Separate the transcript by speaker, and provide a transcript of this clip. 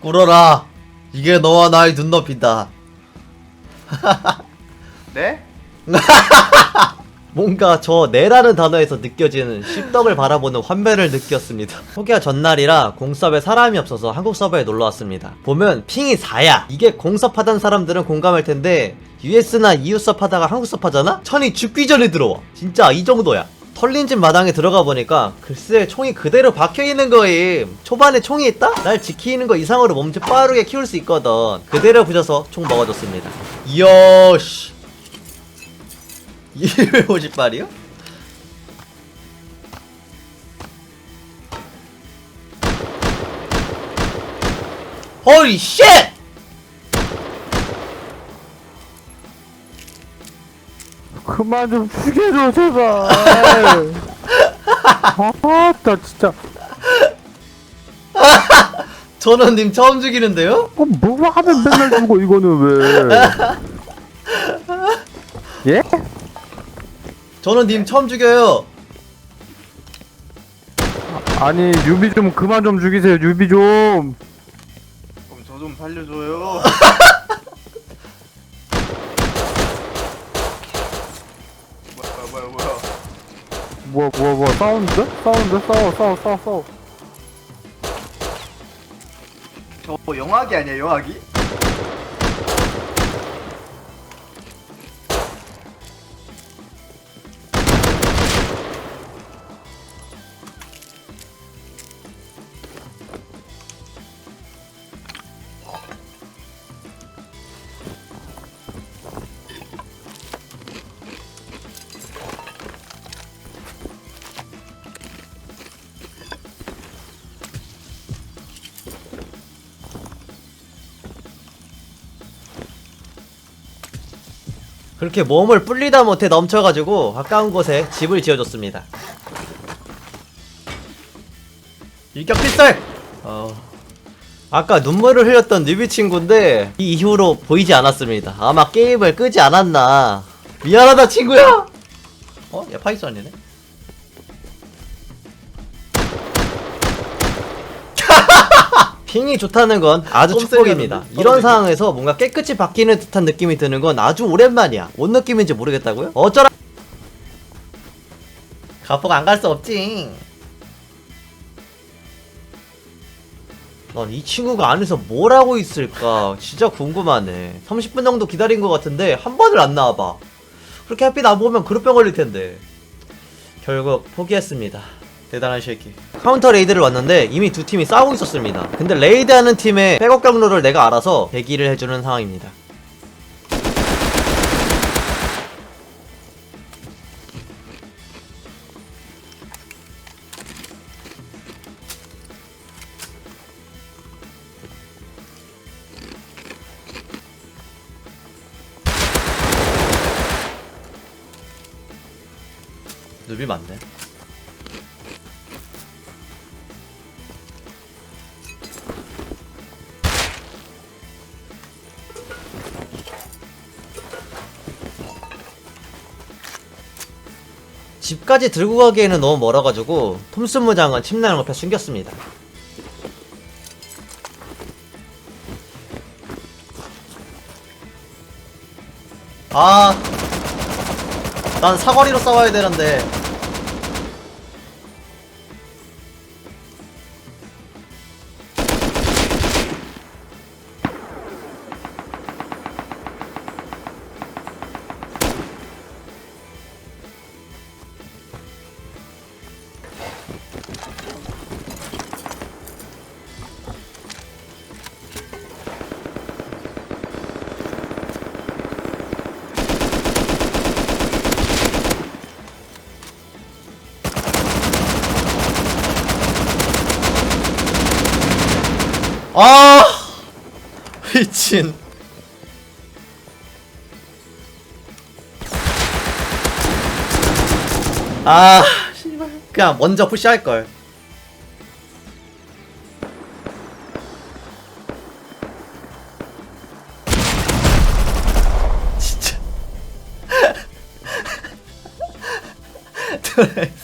Speaker 1: 꿇어라. 이게 너와 나의 눈높이다.
Speaker 2: 네?
Speaker 1: 뭔가 저 내라는 단어에서 느껴지는 씹덕을 바라보는 환멸을 느꼈습니다. 포기가 전날이라 공섭에 사람이 없어서 한국 서버에 놀러 왔습니다. 보면 핑이 4야. 이게 공섭하던 사람들은 공감할 텐데 US나 EU섭 하다가 한국 섭 하잖아? 천이 죽기 전에 들어와. 진짜 이 정도야. 털린 집 마당에 들어가 보니까 글쎄 총이 그대로 박혀 있는 거임. 초반에 총이 있다? 날 지키는 거 이상으로 몸체 빠르게 키울 수 있거든. 그대로 부셔서 총 먹어줬습니다. 이야 씨. 250발이요? 홀리 쉣!
Speaker 3: 그만 좀 죽여줘 제발 아나 진짜
Speaker 1: 전원님 처음 죽이는데요?
Speaker 3: 어, 뭐 하면 맨날 죽어 이거는 왜 예?
Speaker 1: 전원님 처음 죽여요.
Speaker 3: 아니 유비 좀 그만 좀 죽이세요 유비 좀
Speaker 2: 그럼 저 좀 살려줘요. 뭐야 뭐야 뭐야
Speaker 3: 사운드? 사운드 싸워 싸워 싸워 싸워
Speaker 2: 저 영화기 아니야 영화기?
Speaker 1: 그렇게 몸을 불리다 못해 넘쳐가지고 가까운 곳에 집을 지어줬습니다. 일격 필살! 어... 아까 눈물을 흘렸던 뉴비 친구인데 이 이후로 보이지 않았습니다. 아마 게임을 끄지 않았나. 미안하다 친구야! 어? 얘 파이썬이네? 핑이 좋다는 건 아주
Speaker 2: 홈
Speaker 1: 축복입니다. 이런? 상황에서 뭔가 깨끗이 바뀌는 듯한 느낌이 드는 건 아주 오랜만이야. 뭔 느낌인지 모르겠다고요? 어쩌라. 가포가 안 갈 수 없지. 난 이 친구가 안에서 뭘 하고 있을까 진짜 궁금하네. 30분 정도 기다린 것 같은데 한 번을 안 나와봐. 그렇게 햇빛 안 보면 그룹병 걸릴 텐데. 결국 포기했습니다. 대단한 쉐키. 카운터 레이드를 왔는데 이미 두 팀이 싸우고 있었습니다. 근데 레이드하는 팀의 백업 경로를 내가 알아서 대기를 해주는 상황입니다. 누비 맞네. 집까지 들고 가기에는 너무 멀어가지고 톰슨 무장은 침낭 옆에 숨겼습니다. 아, 난 사거리로 싸워야 되는데. 아, 미친. 아. 그냥 먼저 푸시할 걸. 진짜.